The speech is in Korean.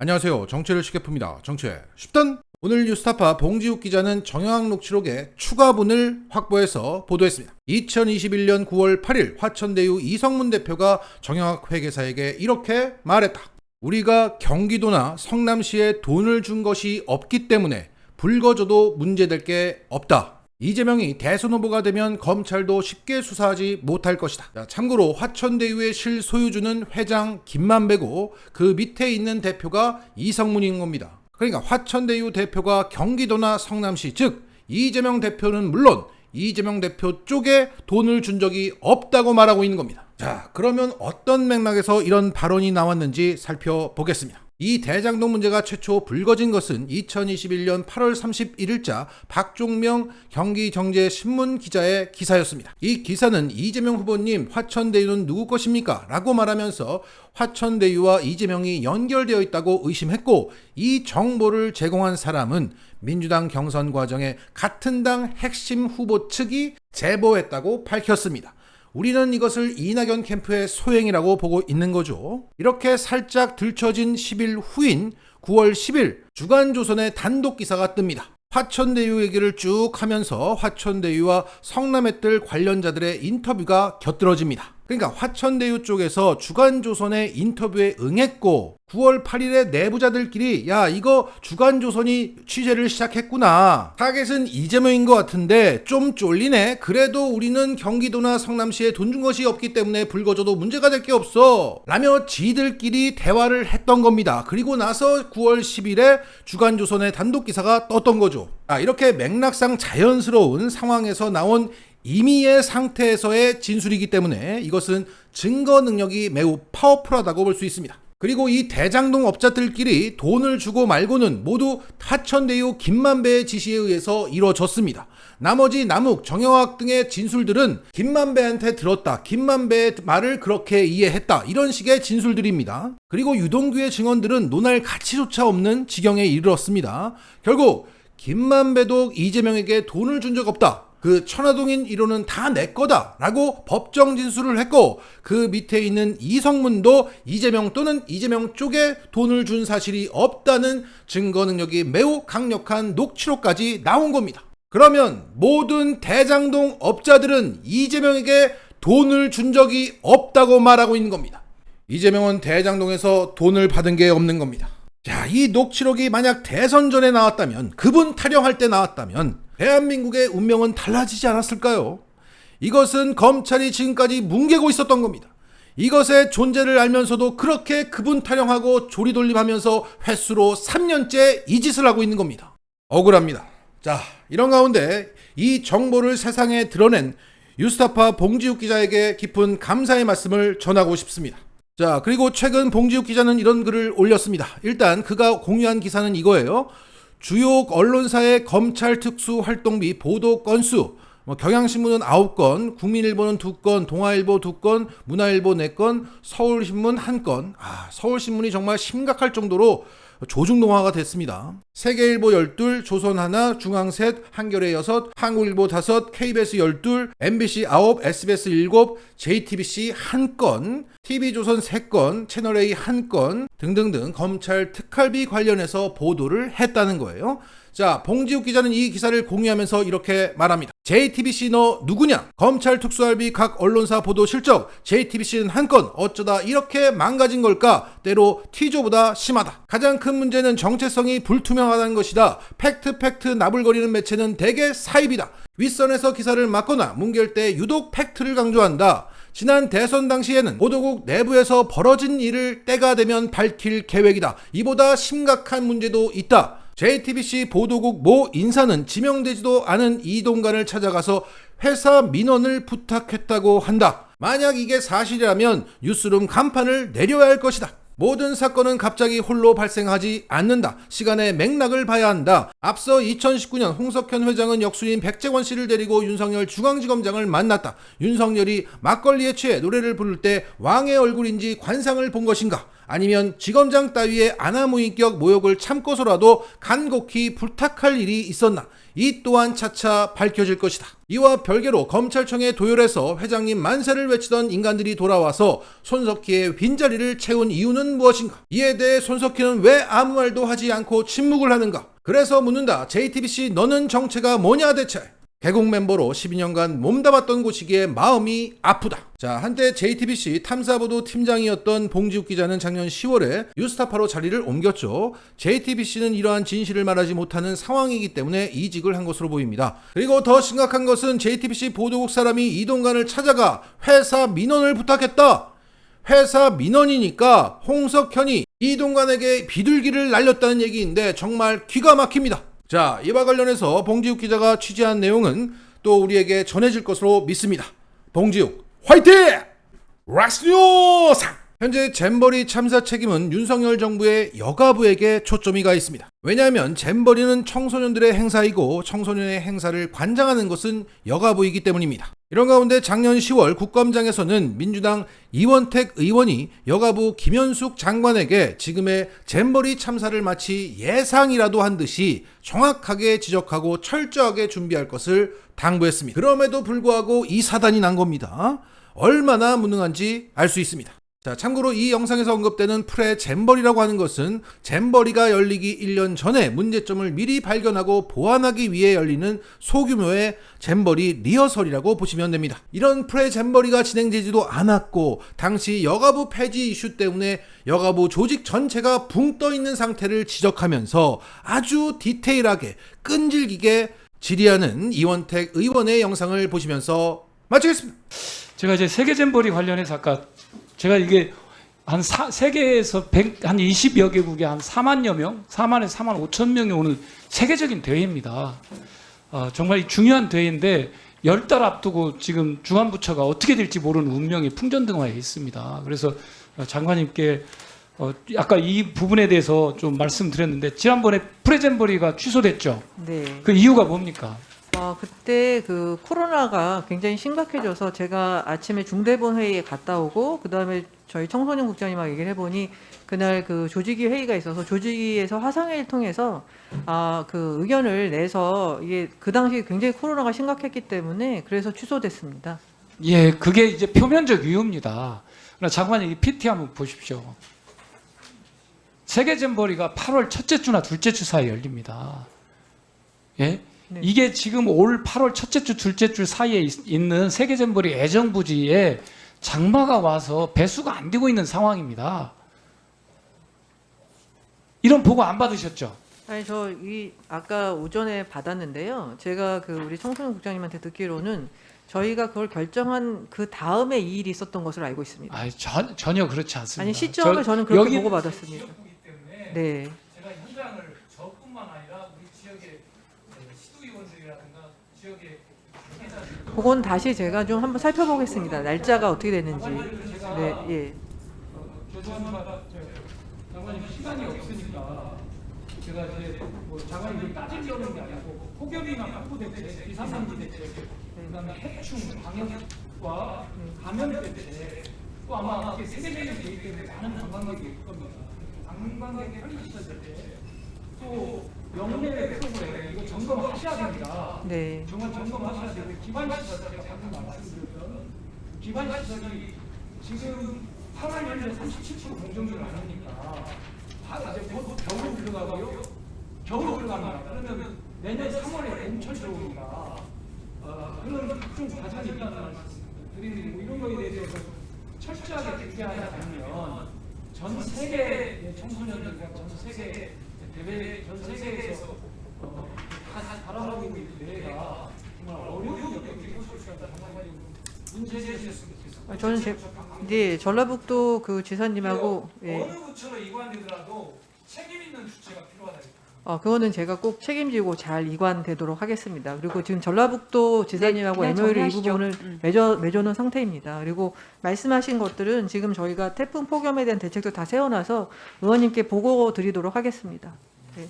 안녕하세요. 정치를 쉽게 풉니다. 정치의 쉽던 오늘 뉴스타파 봉지욱 기자는 정영학 녹취록에 추가본을 확보해서 보도했습니다. 2021년 9월 8일 화천대유 이성문 대표가 정영학 회계사에게 이렇게 말했다. 우리가 경기도나 성남시에 돈을 준 것이 없기 때문에 불거져도 문제될 게 없다. 이재명이 대선 후보가 되면 검찰도 쉽게 수사하지 못할 것이다. 자, 참고로 화천대유의 실소유주는 회장 김만배고 그 밑에 있는 대표가 이성문인 겁니다. 그러니까 화천대유 대표가 경기도나 성남시 즉 이재명 대표는 물론 이재명 대표 쪽에 돈을 준 적이 없다고 말하고 있는 겁니다. 자, 그러면 어떤 맥락에서 이런 발언이 나왔는지 살펴보겠습니다. 이 대장동 문제가 최초 불거진 것은 2021년 8월 31일자 박종명 경기경제신문 기자의 기사였습니다. 이 기사는 이재명 후보님 화천대유는 누구 것입니까? 라고 말하면서 화천대유와 이재명이 연결되어 있다고 의심했고 이 정보를 제공한 사람은 민주당 경선 과정에 같은 당 핵심 후보 측이 제보했다고 밝혔습니다. 우리는 이것을 이낙연 캠프의 소행이라고 보고 있는 거죠. 이렇게 살짝 들춰진 10일 후인 9월 10일 주간조선의 단독 기사가 뜹니다. 화천대유 얘기를 쭉 하면서 화천대유와 성남의 뜰 관련자들의 인터뷰가 곁들어집니다. 그러니까 화천대유 쪽에서 주간조선의 인터뷰에 응했고 9월 8일에 내부자들끼리 야 이거 주간조선이 취재를 시작했구나. 타겟은 이재명인 것 같은데 좀 쫄리네. 그래도 우리는 경기도나 성남시에 돈 준 것이 없기 때문에 불거져도 문제가 될 게 없어. 라며 지들끼리 대화를 했던 겁니다. 그리고 나서 9월 10일에 주간조선의 단독 기사가 떴던 거죠. 아 이렇게 맥락상 자연스러운 상황에서 나온 임의의 상태에서의 진술이기 때문에 이것은 증거 능력이 매우 파워풀하다고 볼 수 있습니다. 그리고 이 대장동 업자들끼리 돈을 주고 말고는 모두 하천대유 김만배의 지시에 의해서 이루어졌습니다. 나머지 남욱, 정영학 등의 진술들은 김만배한테 들었다. 김만배의 말을 그렇게 이해했다. 이런 식의 진술들입니다. 그리고 유동규의 증언들은 논할 가치조차 없는 지경에 이르렀습니다. 결국 김만배도 이재명에게 돈을 준 적 없다. 그 천화동인 1호는 다 내 거다 라고 법정 진술을 했고 그 밑에 있는 이성문도 이재명 또는 이재명 쪽에 돈을 준 사실이 없다는 증거 능력이 매우 강력한 녹취록까지 나온 겁니다. 그러면 모든 대장동 업자들은 이재명에게 돈을 준 적이 없다고 말하고 있는 겁니다. 이재명은 대장동에서 돈을 받은 게 없는 겁니다. 자, 이 녹취록이 만약 대선 전에 나왔다면, 그분 타령할 때 나왔다면, 대한민국의 운명은 달라지지 않았을까요? 이것은 검찰이 지금까지 뭉개고 있었던 겁니다. 이것의 존재를 알면서도 그렇게 그분 타령하고 조리돌림하면서 횟수로 3년째 이 짓을 하고 있는 겁니다. 억울합니다. 자, 이런 가운데 이 정보를 세상에 드러낸 유스타파 봉지욱 기자에게 깊은 감사의 말씀을 전하고 싶습니다. 자, 그리고 최근 봉지욱 기자는 이런 글을 올렸습니다. 일단 그가 공유한 기사는 이거예요. 주요 언론사의 검찰 특수 활동비 보도 건수 뭐 경향신문은 9건, 국민일보는 2건, 동아일보 2건, 문화일보 4건, 서울신문 1건. 아, 서울신문이 정말 심각할 정도로 조중동화가 됐습니다. 세계일보 12, 조선 하나, 중앙 셋, 한겨레 6, 한국일보 5, KBS 12, MBC 9, SBS 7, JTBC 1건, TV조선 3건, 채널A 1건 등등등 검찰 특활비 관련해서 보도를 했다는 거예요. 자, 봉지욱 기자는 이 기사를 공유하면서 이렇게 말합니다. JTBC 너 누구냐? 검찰 특수활비 각 언론사 보도 실적. JTBC는 한 건 어쩌다 이렇게 망가진 걸까? 때로 T조보다 심하다. 가장 큰 문제는 정체성이 불투명하다는 것이다. 팩트 팩트 나불거리는 매체는 대개 사입이다. 윗선에서 기사를 막거나 뭉갤 때 유독 팩트를 강조한다. 지난 대선 당시에는 보도국 내부에서 벌어진 일을 때가 되면 밝힐 계획이다. 이보다 심각한 문제도 있다. JTBC 보도국 모 인사는 지명되지도 않은 이동관을 찾아가서 회사 민원을 부탁했다고 한다. 만약 이게 사실이라면 뉴스룸 간판을 내려야 할 것이다. 모든 사건은 갑자기 홀로 발생하지 않는다. 시간의 맥락을 봐야 한다. 앞서 2019년 홍석현 회장은 역수인 백재원 씨를 데리고 윤석열 중앙지검장을 만났다. 윤석열이 막걸리에 취해 노래를 부를 때 왕의 얼굴인지 관상을 본 것인가? 아니면 지검장 따위의 아나무인격 모욕을 참고서라도 간곡히 부탁할 일이 있었나 이 또한 차차 밝혀질 것이다. 이와 별개로 검찰청에 도열해서 회장님 만세를 외치던 인간들이 돌아와서 손석희의 빈자리를 채운 이유는 무엇인가? 이에 대해 손석희는 왜 아무 말도 하지 않고 침묵을 하는가? 그래서 묻는다. JTBC 너는 정체가 뭐냐 대체? 개국 멤버로 12년간 몸담았던 곳이기에 마음이 아프다. 자, 한때 JTBC 탐사보도 팀장이었던 봉지욱 기자는 작년 10월에 뉴스타파로 자리를 옮겼죠. JTBC는 이러한 진실을 말하지 못하는 상황이기 때문에 이직을 한 것으로 보입니다. 그리고 더 심각한 것은 JTBC 보도국 사람이 이동관을 찾아가 회사 민원을 부탁했다. 회사 민원이니까 홍석현이 이동관에게 비둘기를 날렸다는 얘기인데 정말 기가 막힙니다. 자, 이와 관련해서 봉지욱 기자가 취재한 내용은 또 우리에게 전해질 것으로 믿습니다. 봉지욱, 화이팅! 락스뉴스! 현재 잼버리 참사 책임은 윤석열 정부의 여가부에게 초점이 가 있습니다. 왜냐하면 잼버리는 청소년들의 행사이고 청소년의 행사를 관장하는 것은 여가부이기 때문입니다. 이런 가운데 작년 10월 국감장에서는 민주당 이원택 의원이 여가부 김현숙 장관에게 지금의 잼버리 참사를 마치 예상이라도 한 듯이 정확하게 지적하고 철저하게 준비할 것을 당부했습니다. 그럼에도 불구하고 이 사단이 난 겁니다. 얼마나 무능한지 알 수 있습니다. 자, 참고로 이 영상에서 언급되는 프레 잼버리라고 하는 것은 잼버리가 열리기 1년 전에 문제점을 미리 발견하고 보완하기 위해 열리는 소규모의 잼버리 리허설이라고 보시면 됩니다. 이런 프레 잼버리가 진행되지도 않았고 당시 여가부 폐지 이슈 때문에 여가부 조직 전체가 붕 떠 있는 상태를 지적하면서 아주 디테일하게 끈질기게 질의하는 이원택 의원의 영상을 보시면서 마치겠습니다. 제가 이제 세계 잼버리 관련해서 아까 제가 이게 한 사, 세계에서 100, 한 20여 개국에 한 4만여 명, 4만에서 4만 5천 명이 오는 세계적인 대회입니다. 어, 정말 이 중요한 대회인데 열 달 앞두고 지금 중앙부처가 어떻게 될지 모르는 운명이 풍전등화에 있습니다. 그래서 어, 장관님께 어, 아까 이 부분에 대해서 좀 말씀드렸는데 지난번에 프레젠버리가 취소됐죠. 네. 그 이유가 뭡니까? 어, 그때 그 코로나가 굉장히 심각해져서 제가 아침에 중대본 회의에 갔다 오고 그다음에 저희 청소년 국장님하고 얘기를 해보니 그날 그 조직위 회의가 있어서 조직위에서 화상회의를 통해서 아 그 의견을 내서 이게 그 당시 굉장히 코로나가 심각했기 때문에 그래서 취소됐습니다. 예, 그게 이제 표면적 이유입니다. 그러나 장관님 이 PT 한번 보십시오. 세계 잼버리가 8월 첫째 주나 둘째 주 사이에 열립니다. 예? 네. 이게 지금 올 8월 첫째 주, 둘째 주 사이에 있- 있는 세계 잼버리 애정부지에 장마가 와서 배수가 안 되고 있는 상황입니다. 이런 보고 안 받으셨죠? 아니 저 이 아까 오전에 받았는데요. 제가 그 우리 청소년 국장님한테 듣기로는 저희가 그걸 결정한 그 다음에 이 일이 있었던 것으로 알고 있습니다. 아, 전, 전혀 그렇지 않습니다. 아니 시점을 저- 저는 그렇게 보고 받았습니다. 네. 제가 현장을 저뿐만 아니라 우리 지역의 그건 다시 제가 좀 한번 살펴보겠습니다. 날짜가 어떻게 됐는지. 네, 예. 장관님 시간이 없으니까 제가 이제 뭐 장관님 따지려는 게 아니고 폭염이나 확보 대책, 비상상지 대책, 그다음에 해충 방역과 감염 대책, 또 아마 이게 세계적인 계기 때문에 많은 관광객이 올 겁니다. 관광객 편리시설 대책, 또 영내 프로그램 이거 점검하셔야 됩니다. 네. 정말 점검하셔야 되고 기반 시설 제가 방금 말씀드렸던 기반 시설이 지금 8월 연례 37% 공정률 아닙니까? 다 이제 곧 겨울 들어가고요. 겨울 들어갑니다. 그러면 내년 3월에 봄철 들어옵니다. 어, 그런 각종 과정이 있다는 말씀 드리는 거 이런 거에 대해서 철저하게 준비하지 않으면 전 세계 청소년들과 전 세계 대회 전 세계에서 어, 다 바라보고 있는 대회가 정말 어려운 역경이 쏠 수가 있다. 정말 문제 제기했으면 좋겠습니다. 아, 저는 제, 네, 전라북도 그 지사님하고 예. 어느 부처로 이관되더라도 책임 있는 주체가 필요하다. 어, 그거는 제가 꼭 책임지고 잘 이관되도록 하겠습니다. 그리고 지금 전라북도 지사님하고 네, MOU를 이. 부분을 음. 맺어, 맺어놓은 상태입니다. 그리고 말씀하신 것들은 지금 저희가 태풍 폭염에 대한 대책도 다 세워놔서 의원님께 보고 드리도록 하겠습니다. 네.